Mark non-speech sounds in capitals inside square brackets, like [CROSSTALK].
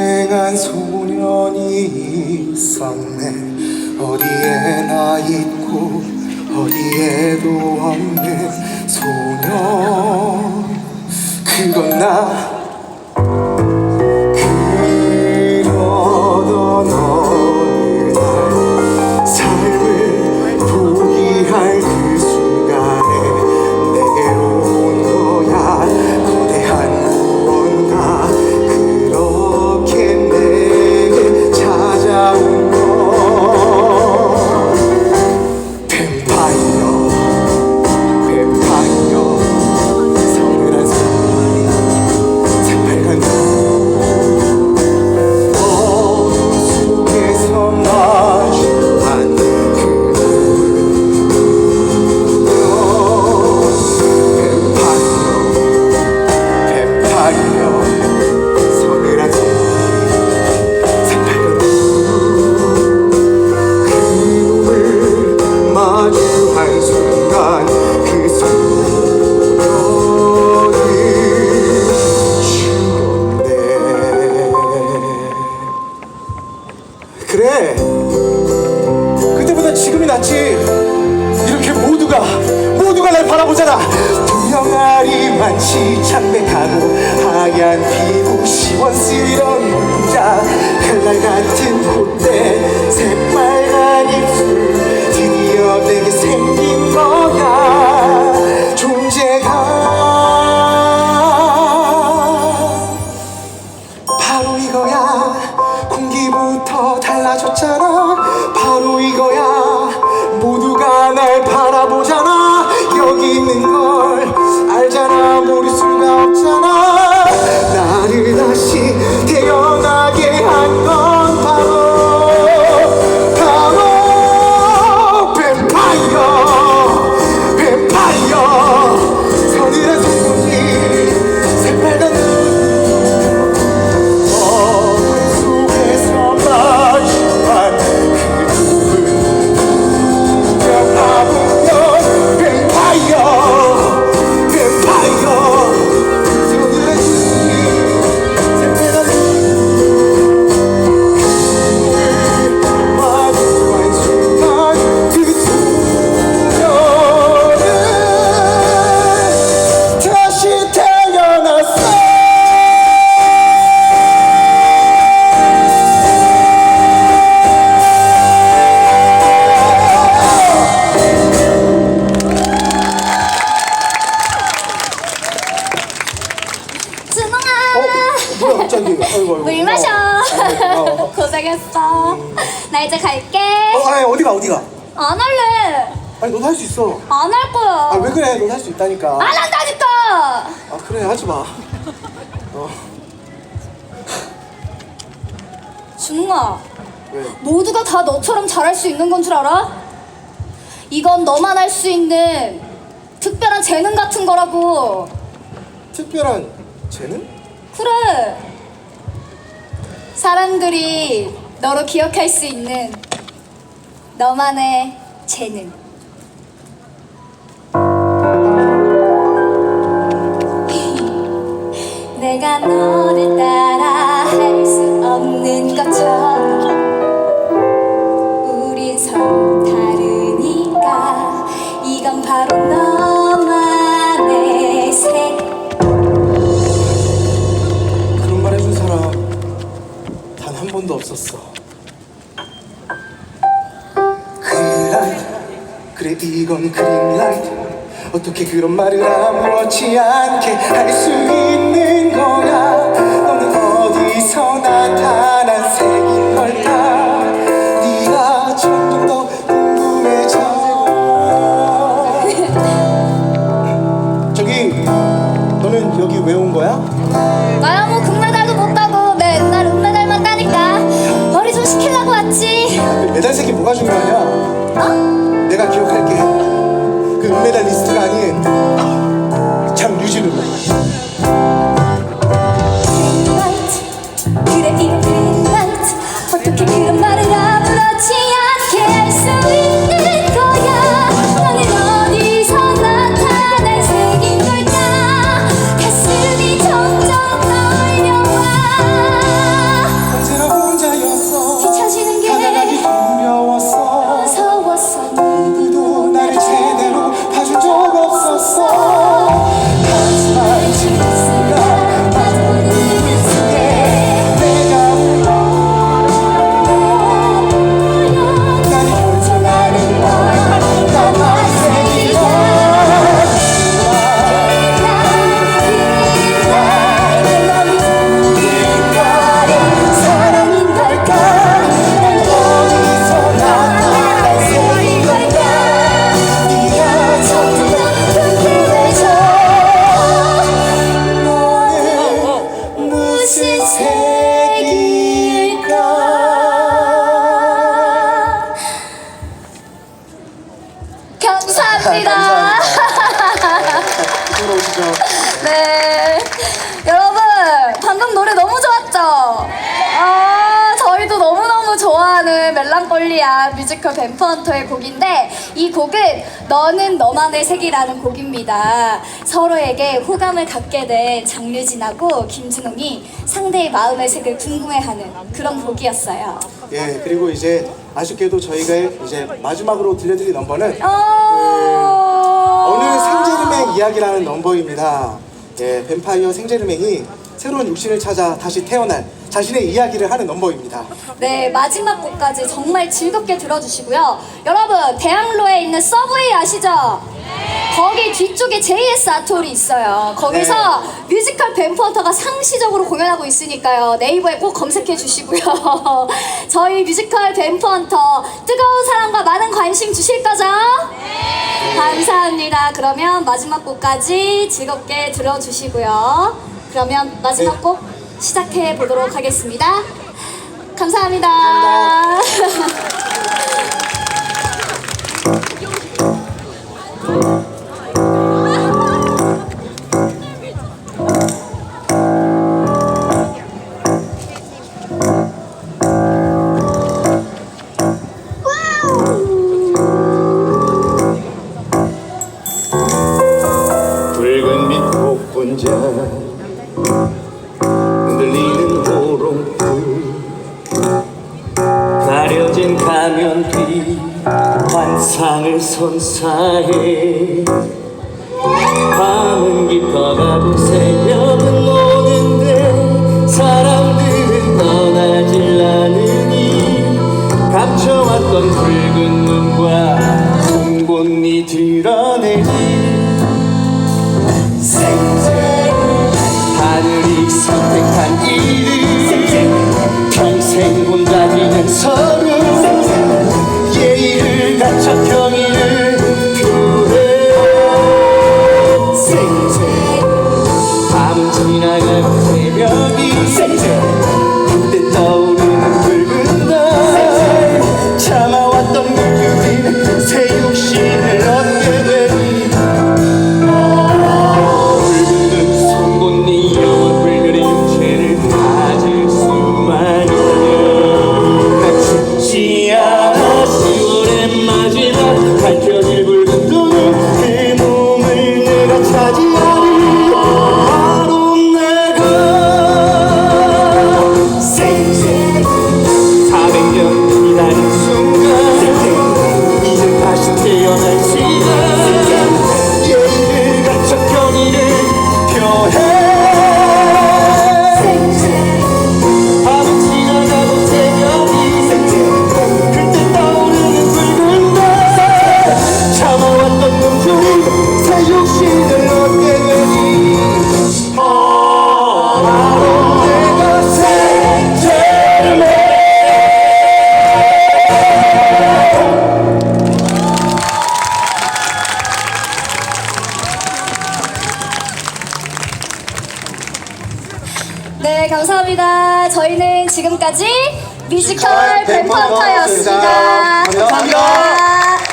맹한 소년이 있었네. 어디에나 있고 어디에도 없는 소년. 그건 나. 고생했어. 나 이제 갈게. 어, 아니, 어디가, 어디가? 안 할래. 아니, 너도 할 수 있어. 안 할 거야. 아, 왜 그래? 너도 할 수 있다니까. 아, 안 한다니까. 아, 그래, 하지 마. 어, 준아, 왜? 모두가 다 너처럼 잘할 수 있는 건 줄 알아? 이건 너만 할 수 있는 특별한 재능 같은 거라고. 특별한 재능? 그래. 사람들이 너로 기억할 수 있는 너만의 재능. [LAUGHS] 내가 너 관심도 없었어. 그린라이트 그래 이건 그린라이트 어떻게 그런 말을 아무렇지 않게 할 수 있는 거야 시키려고 왔지. 그 메달 새끼 뭐가 중요하냐? 어? 내가 기억할게. 그 은메달 리스트가 색일까 감사합니다. [LAUGHS] 네. 여러분, 방금 노래 너무 좋 좋아하는 멜랑콜리아 뮤지컬 뱀프헌터의 곡인데, 이 곡은 너는 너만의 색이라는 곡입니다. 서로에게 호감을 갖게 된 장유진하고 김준홍이 상대의 마음의 색을 궁금해하는 그런 곡이었어요. 예, 그리고 이제 아쉽게도 저희가 이제 마지막으로 들려드릴 넘버는 어... 어느 생제르맹 이야기라는 넘버입니다. 예, 뱀파이어 생제르맹이 새로운 육신을 찾아 다시 태어날 자신의 이야기를 하는 넘버입니다. 네, 마지막 곡까지 정말 즐겁게 들어주시고요. 여러분, 대학로에 있는 서브웨이 아시죠? 거기 뒤쪽에 JS 아트홀이 있어요. 거기서 뮤지컬 뱀프헌터가 상시적으로 공연하고 있으니까요. 네이버에 꼭 검색해 주시고요. [LAUGHS] 저희 뮤지컬 뱀프헌터 뜨거운 사랑과 많은 관심 주실 거죠? 감사합니다. 그러면 마지막 곡까지 즐겁게 들어주시고요. 그러면 마지막 네. 곡 시작해 보도록 하겠습니다. 감사합니다. 붉은 [LAUGHS] 가려진 가면 뒤 환상을 선사해. 밤은 깊어가고 새벽은 오는데 사람들은 떠나질 않으니 감춰왔던 붉은 눈과 송곳니 드러내니 하늘이 선택한 이름 평생 본다지는 서로 밤 지나가 감사합니다. 저희는 지금까지 뮤지컬. 뱀펀터였습니다. 감사합니다. 감사합니다.